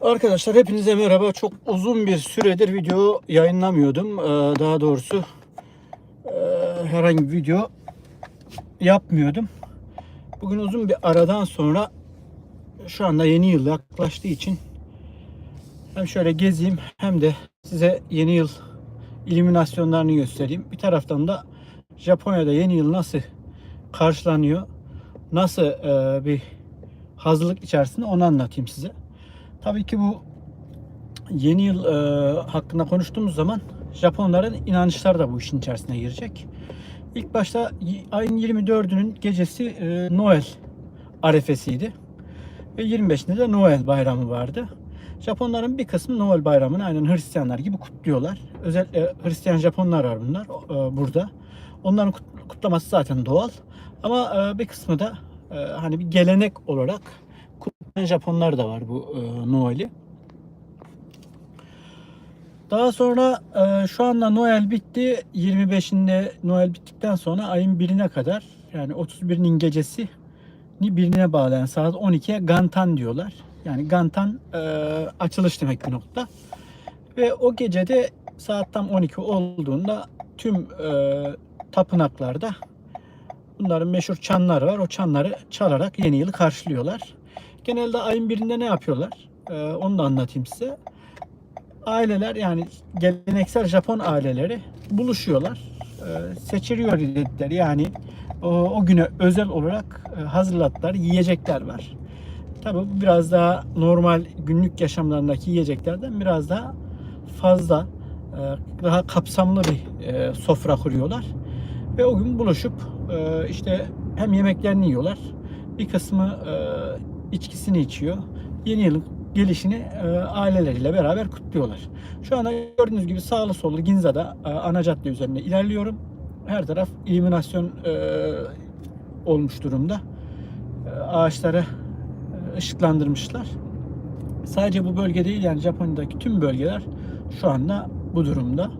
Arkadaşlar hepinize merhaba. Çok uzun bir süredir video yayınlamıyordum. Ee, Daha doğrusu e, herhangi bir video yapmıyordum. Bugün uzun bir aradan sonra şu anda yeni yıl yaklaştığı için hem şöyle gezeyim hem de size yeni yıl ilüminasyonlarını göstereyim. Bir taraftan da Japonya'da yeni yıl nasıl karşılanıyor, nasıl e, bir hazırlık içerisinde onu anlatayım size. Tabii ki bu yeni yıl e, hakkında konuştuğumuz zaman Japonların inançları da bu işin içerisine girecek. İlk başta ayın 24'ünün gecesi e, Noel arefesiydi. Ve 25'inde de Noel bayramı vardı. Japonların bir kısmı Noel bayramını aynen Hristiyanlar gibi kutluyorlar. Özellikle Hristiyan Japonlar var bunlar e, burada. Onların kut- kutlaması zaten doğal. Ama e, bir kısmı da e, hani bir gelenek olarak Japonlar da var bu e, Noel'i. Daha sonra e, şu anda Noel bitti. 25'inde Noel bittikten sonra ayın 1'ine kadar yani 31'inin gecesi birine bağlayan saat 12'ye Gantan diyorlar. Yani Gantan e, açılış demek bir nokta. Ve o gecede saat tam 12 olduğunda tüm e, tapınaklarda bunların meşhur çanları var. O çanları çalarak yeni yılı karşılıyorlar. Genelde ayın birinde ne yapıyorlar? E, onu da anlatayım size. Aileler yani geleneksel Japon aileleri buluşuyorlar. E, seçiliyor dedikleri yani o, o güne özel olarak e, hazırladıkları yiyecekler var. Tabi biraz daha normal günlük yaşamlarındaki yiyeceklerden biraz daha fazla e, daha kapsamlı bir e, sofra kuruyorlar. Ve o gün buluşup e, işte hem yemeklerini yiyorlar. Bir kısmı e, içkisini içiyor. Yeni yılın gelişini e, aileleriyle beraber kutluyorlar. Şu anda gördüğünüz gibi sağlı sollu Ginza'da e, ana cadde üzerinde ilerliyorum. Her taraf ilüminasyon e, olmuş durumda. E, ağaçları e, ışıklandırmışlar. Sadece bu bölge değil yani Japonya'daki tüm bölgeler şu anda bu durumda.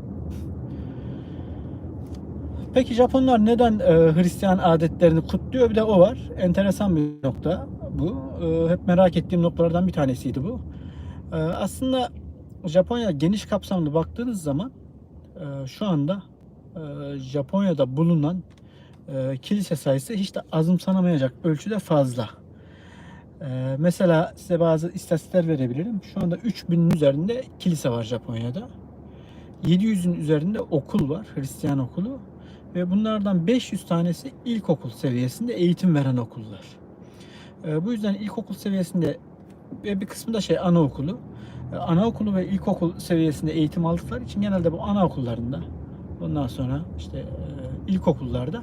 Peki Japonlar neden e, Hristiyan adetlerini kutluyor? Bir de o var. Enteresan bir nokta bu. E, hep merak ettiğim noktalardan bir tanesiydi bu. E, aslında Japonya geniş kapsamlı baktığınız zaman e, şu anda e, Japonya'da bulunan e, kilise sayısı hiç de azımsanamayacak ölçüde fazla. E, mesela size bazı istatistikler verebilirim. Şu anda 3000'in üzerinde kilise var Japonya'da. 700'ün üzerinde okul var, Hristiyan okulu. Ve bunlardan 500 tanesi ilkokul seviyesinde eğitim veren okullar. E, bu yüzden ilkokul seviyesinde ve bir kısmı da şey anaokulu. E, anaokulu ve ilkokul seviyesinde eğitim aldıkları için genelde bu anaokullarında ondan sonra işte e, ilkokullarda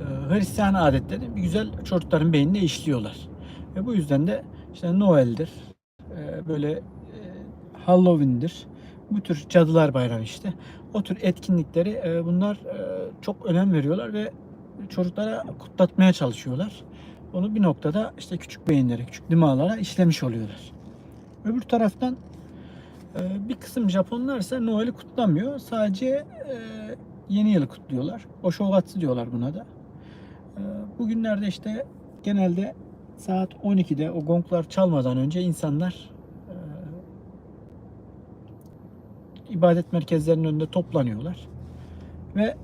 e, Hristiyan adetleri güzel çocukların beynine işliyorlar. Ve bu yüzden de işte Noel'dir, e, böyle Halloween'dir. Bu tür cadılar bayramı işte. O tür etkinlikleri bunlar çok önem veriyorlar ve çocuklara kutlatmaya çalışıyorlar. Onu bir noktada işte küçük beyinlere, küçük dimağlara işlemiş oluyorlar. Öbür taraftan e, bir kısım Japonlar ise Noel'i kutlamıyor. Sadece e, yeni yılı kutluyorlar. Oshogatsu diyorlar buna da. E, bugünlerde işte genelde saat 12'de o gonglar çalmadan önce insanlar ibadet merkezlerinin önünde toplanıyorlar. Ve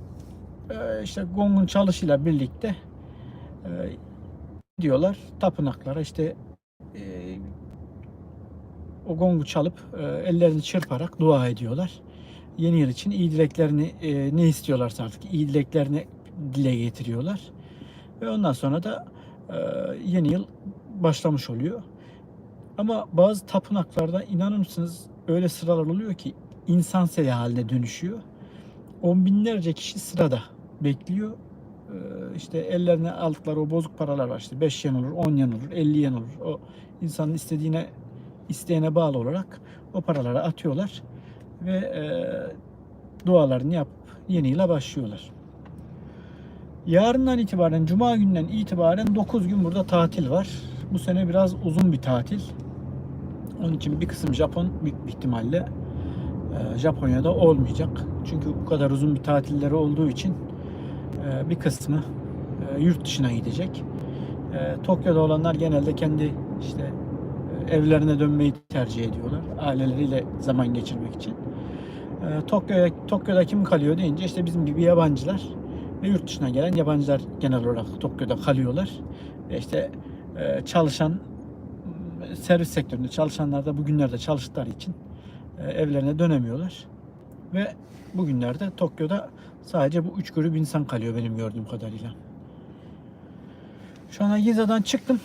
işte gongun çalışıyla birlikte e, diyorlar tapınaklara işte e, o gongu çalıp e, ellerini çırparak dua ediyorlar. Yeni yıl için iyi dileklerini ne istiyorlarsa artık iyi dileklerini dile getiriyorlar. Ve ondan sonra da yeni yıl başlamış oluyor. Ama bazı tapınaklarda inanır mısınız öyle sıralar oluyor ki insan seli haline dönüşüyor. On binlerce kişi sırada bekliyor. Ee, işte ellerine aldıkları o bozuk paralar var işte 5 yen olur, 10 yen olur, 50 yen olur. O insanın istediğine isteğine bağlı olarak o paraları atıyorlar ve e, dualarını yapıp yeni yıla başlıyorlar. Yarından itibaren, Cuma günden itibaren 9 gün burada tatil var. Bu sene biraz uzun bir tatil. Onun için bir kısım Japon büyük ihtimalle e, Japonya'da olmayacak. Çünkü bu kadar uzun bir tatilleri olduğu için bir kısmı e, yurt dışına gidecek. E, Tokyo'da olanlar genelde kendi işte evlerine dönmeyi tercih ediyorlar. Aileleriyle zaman geçirmek için. E, Tokyo'ya Tokyo'da kim kalıyor deyince işte bizim gibi yabancılar ve yurt dışına gelen yabancılar genel olarak Tokyo'da kalıyorlar. İşte e, çalışan servis sektöründe çalışanlar da bugünlerde çalıştıkları için e, evlerine dönemiyorlar. Ve bugünlerde Tokyo'da sadece bu üç grup insan kalıyor benim gördüğüm kadarıyla. Şu an Giza'dan çıktım.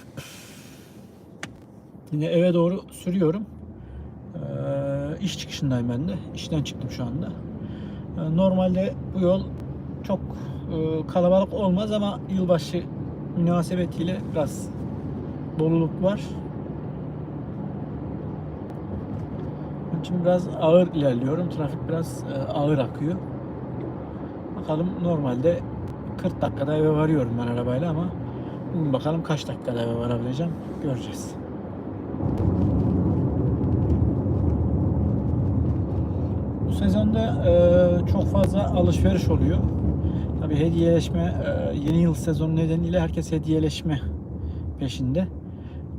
Yine eve doğru sürüyorum. Ee, iş çıkışındayım ben de. İşten çıktım şu anda. Ee, normalde bu yol çok e, kalabalık olmaz ama yılbaşı münasebetiyle biraz doluluk var. Onun için biraz ağır ilerliyorum. Trafik biraz e, ağır akıyor. Bakalım normalde 40 dakikada eve varıyorum ben arabayla ama bugün bakalım kaç dakikada eve varabileceğim göreceğiz. Bu sezonda e, çok fazla alışveriş oluyor. Tabi hediyeleşme, e, yeni yıl sezonu nedeniyle herkes hediyeleşme peşinde.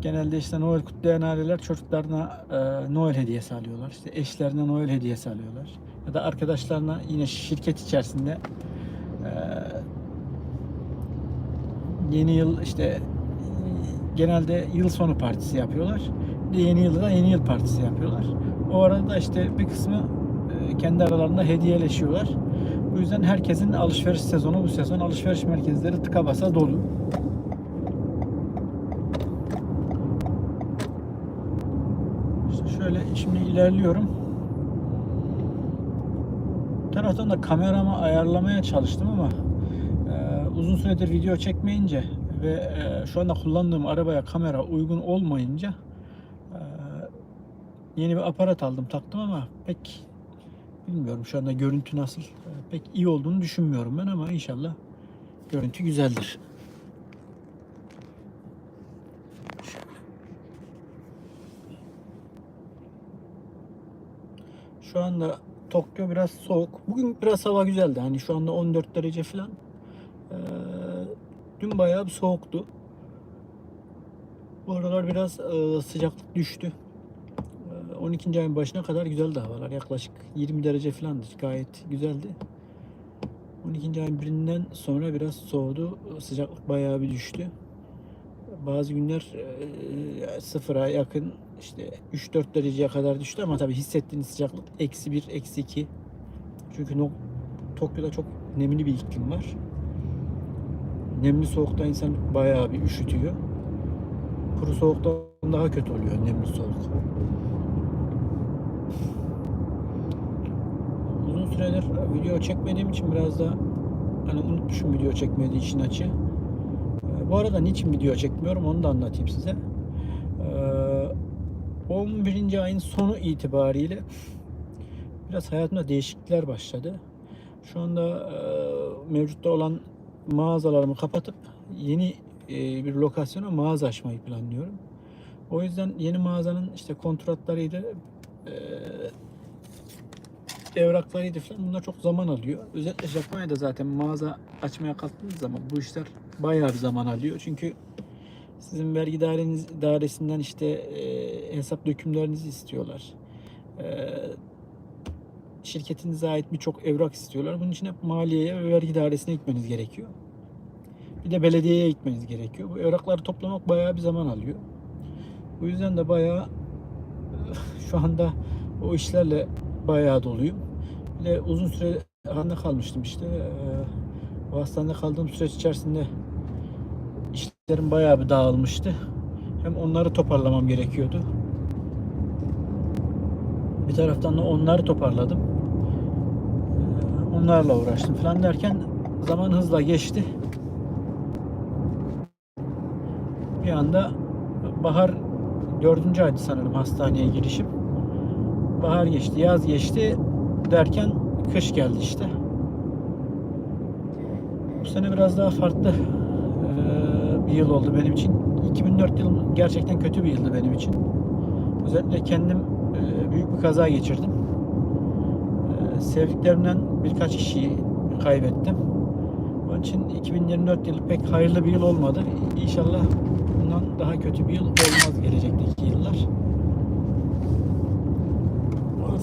Genelde işte Noel kutlayan aileler çocuklarına e, Noel hediyesi alıyorlar. İşte eşlerine Noel hediyesi alıyorlar. Ya da arkadaşlarına yine şirket içerisinde yeni yıl işte genelde yıl sonu partisi yapıyorlar. Yeni yılda da yeni yıl partisi yapıyorlar. O arada işte bir kısmı kendi aralarında hediyeleşiyorlar. Bu yüzden herkesin alışveriş sezonu bu sezon alışveriş merkezleri tıka basa dolu. İşte şöyle şimdi ilerliyorum. Taraftan da kameramı ayarlamaya çalıştım ama e, uzun süredir video çekmeyince ve e, şu anda kullandığım arabaya kamera uygun olmayınca e, yeni bir aparat aldım taktım ama pek bilmiyorum şu anda görüntü nasıl E, pek iyi olduğunu düşünmüyorum ben ama inşallah görüntü güzeldir. Şu anda Tokyo biraz soğuk. Bugün biraz hava güzeldi. Hani şu anda 14 derece falan. Ee, dün bayağı bir soğuktu. Bu aralar biraz e, sıcaklık düştü. Ee, 12. ayın başına kadar güzeldi havalar. Yaklaşık 20 derece falandı. Gayet güzeldi. 12. ayın birinden sonra biraz soğudu. Sıcaklık bayağı bir düştü. Bazı günler e, sıfıra yakın işte 3-4 dereceye kadar düştü ama tabii hissettiğiniz sıcaklık eksi 1, eksi 2. Çünkü no, Tokyo'da çok nemli bir iklim var. Nemli soğukta insan bayağı bir üşütüyor. Kuru soğuktan daha kötü oluyor nemli soğuk. Uzun süredir video çekmediğim için biraz da hani unutmuşum video çekmediği için açı. Ee, Bu arada niçin video çekmiyorum onu da anlatayım size. Ee, 11. ayın sonu itibariyle biraz hayatımda değişiklikler başladı. Şu anda e, mevcutta olan mağazalarımı kapatıp yeni e, bir lokasyona mağaza açmayı planlıyorum. O yüzden yeni mağazanın işte kontratlarıydı, e, evraklarıydı falan bunlar çok zaman alıyor. Özellikle Japonya'da zaten mağaza açmaya kalktığınız zaman bu işler bayağı bir zaman alıyor. Çünkü sizin vergi daireniz, dairesinden işte e, hesap dökümlerinizi istiyorlar. E, şirketinize ait birçok evrak istiyorlar. Bunun için hep maliyeye ve vergi dairesine gitmeniz gerekiyor. Bir de belediyeye gitmeniz gerekiyor. Bu evrakları toplamak bayağı bir zaman alıyor. Bu yüzden de bayağı şu anda o işlerle bayağı doluyum. Bir de uzun süre hastanede kalmıştım işte. O hastanede kaldığım süreç içerisinde işlerim bayağı bir dağılmıştı. Hem onları toparlamam gerekiyordu. Bir taraftan da onları toparladım. Ee, Onlarla uğraştım falan derken zaman hızla geçti. Bir anda bahar dördüncü aydı sanırım hastaneye girişim. Bahar geçti, yaz geçti derken kış geldi işte. Bu sene biraz daha farklı bir yıl oldu benim için. 2004 yıl gerçekten kötü bir yıldı benim için. Özellikle kendim büyük bir kaza geçirdim. Sevdiklerimden birkaç kişiyi kaybettim. Onun için 2024 yılı pek hayırlı bir yıl olmadı. İnşallah bundan daha kötü bir yıl olmaz gelecekteki yıllar.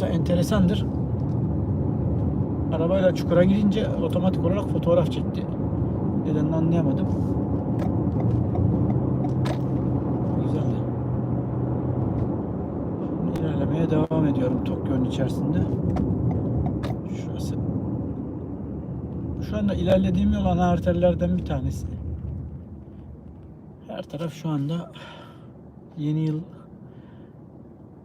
Da enteresandır. Arabayla çukura girince otomatik olarak fotoğraf çekti. Nedenini anlayamadım. Güzel. Şimdi ilerlemeye devam ediyorum Tokyo'nun içerisinde. Şurası. Şu anda ilerlediğim yol ana arterlerden bir tanesi. Her taraf şu anda yeni yıl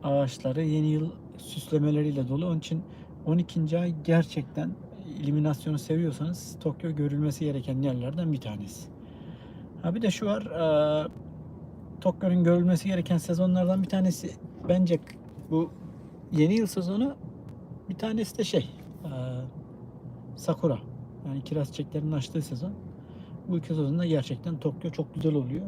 ağaçları, yeni yıl süslemeleriyle dolu. Onun için 12. ay gerçekten ilüminasyonu seviyorsanız Tokyo görülmesi gereken yerlerden bir tanesi. Ha bir de şu var, eee, Tokyo'nun görülmesi gereken sezonlardan bir tanesi bence bu yeni yıl sezonu bir tanesi de şey, eee, Sakura. Yani kiraz çiçeklerinin açtığı sezon. Bu iki sezonda gerçekten Tokyo çok güzel oluyor.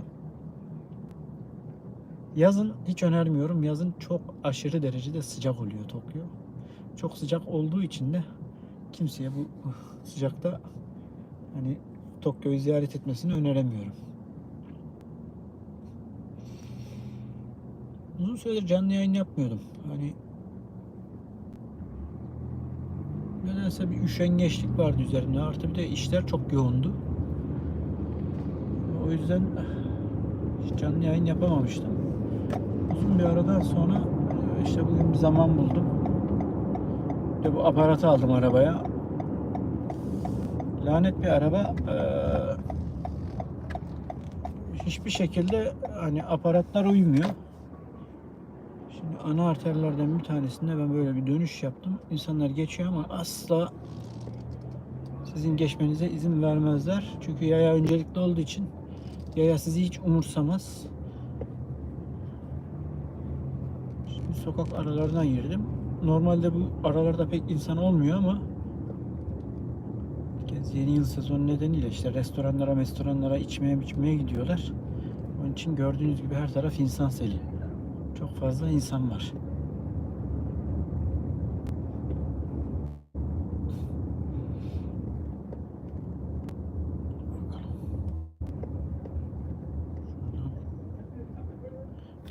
Yazın hiç önermiyorum. Yazın çok aşırı derecede sıcak oluyor Tokyo. Çok sıcak olduğu için de kimseye bu sıcakta hani Tokyo'yu ziyaret etmesini öneremiyorum. Uzun süredir canlı yayın yapmıyordum. Hani nedense bir üşengeçlik vardı üzerimde. Artı bir de işler çok yoğundu. O yüzden canlı yayın yapamamıştım. Uzun bir aradan sonra işte bugün bir zaman buldum. De bu aparatı aldım arabaya. Lanet bir araba. eee, hiçbir şekilde hani aparatlar uymuyor. Şimdi ana arterlerden bir tanesinde ben böyle bir dönüş yaptım. İnsanlar geçiyor ama asla sizin geçmenize izin vermezler. Çünkü yaya öncelikli olduğu için yaya sizi hiç umursamaz. Şimdi sokak aralarından girdim. Normalde bu aralarda pek insan olmuyor ama kez yeni yıl sezonu nedeniyle işte restoranlara, restoranlara içmeye içmeye gidiyorlar. Onun için gördüğünüz gibi her taraf insan seli. Çok fazla insan var.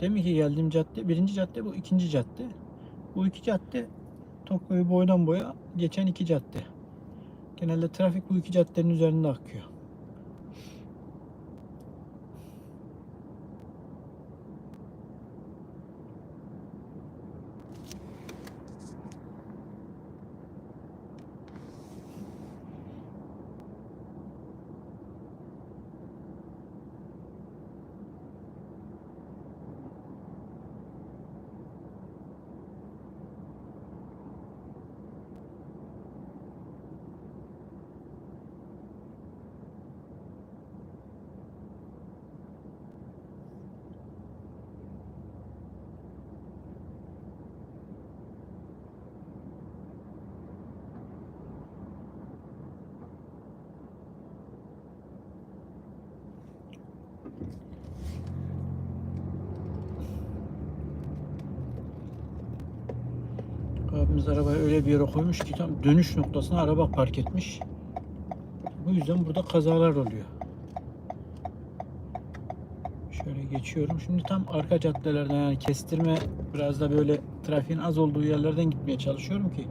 Ki geldiğim cadde, birinci cadde bu ikinci cadde. Bu iki cadde Tokyo'yu boydan boya geçen iki cadde. Genelde trafik bu iki caddenin üzerinde akıyor. Abimiz arabayı öyle bir yere koymuş ki tam dönüş noktasına araba park etmiş. Bu yüzden burada kazalar oluyor. Şöyle geçiyorum. Şimdi tam arka caddelerden yani kestirme biraz da böyle trafiğin az olduğu yerlerden gitmeye çalışıyorum ki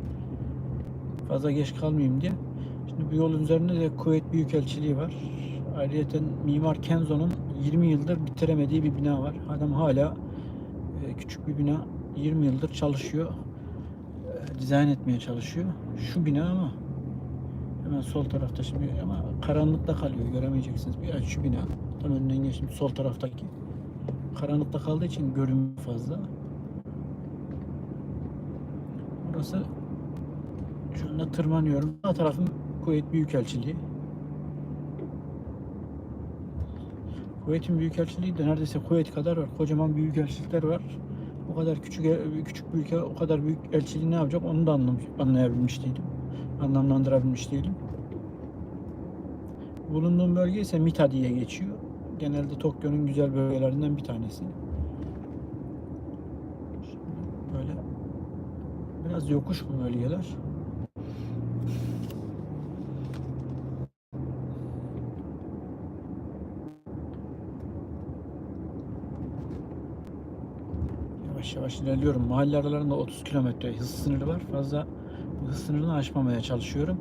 fazla geç kalmayayım diye. Şimdi bu yolun üzerinde de Kuveyt Büyükelçiliği var. Ayrıca Mimar Kenzo'nun 20 yıldır bitiremediği bir bina var. Adam hala e, küçük bir bina 20 yıldır çalışıyor. Dizayn etmeye çalışıyor. Şu bina ama hemen sol tarafta şimdi ama karanlıkta kalıyor göremeyeceksiniz. Bir şu bina tam önünden geçtim sol taraftaki. Karanlıkta kaldığı için görünmüyor fazla. Burası şu anda tırmanıyorum. Sağ tarafım Kuveyt Büyükelçiliği. Kuveyt'in büyükelçiliği de neredeyse Kuveyt kadar var. Kocaman büyükelçilikler var. O kadar küçük küçük bir ülke o kadar büyük elçiliği ne yapacak onu da anlam, anlayabilmiş değilim. Anlamlandırabilmiş değilim. Bulunduğum bölge ise Mita diye geçiyor. Genelde Tokyo'nun güzel bölgelerinden bir tanesi. Şimdi böyle biraz yokuş bu bölgeler. Yavaş yavaş ilerliyorum. Mahalle aralarında 30 kilometre hız sınırı var. Fazla hız sınırını aşmamaya çalışıyorum.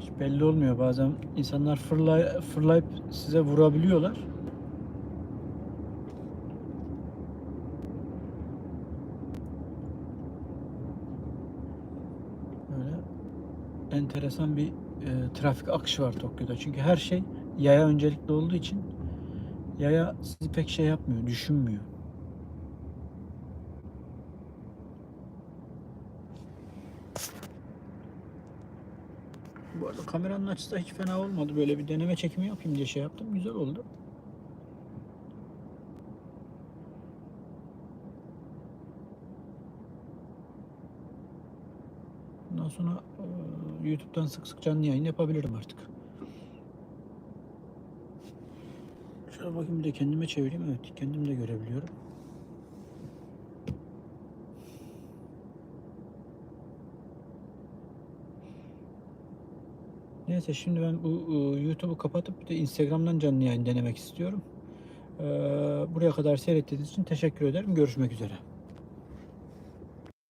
Hiç belli olmuyor. Bazen insanlar fırlay fırlayıp size vurabiliyorlar. Böyle enteresan bir e, trafik akışı var Tokyo'da. Çünkü her şey yaya öncelikli olduğu için yaya sizi pek şey yapmıyor, düşünmüyor. Bu arada kameranın açısı da hiç fena olmadı. Böyle bir deneme çekimi yapayım diye şey yaptım. Güzel oldu. Bundan sonra YouTube'dan sık sık canlı yayın yapabilirim artık. Şöyle bakayım bir de kendime çevireyim. Evet kendim de görebiliyorum. Neyse şimdi ben bu e, YouTube'u kapatıp bir de Instagram'dan canlı yayın denemek istiyorum. Ee, buraya kadar seyrettiğiniz için teşekkür ederim. Görüşmek üzere.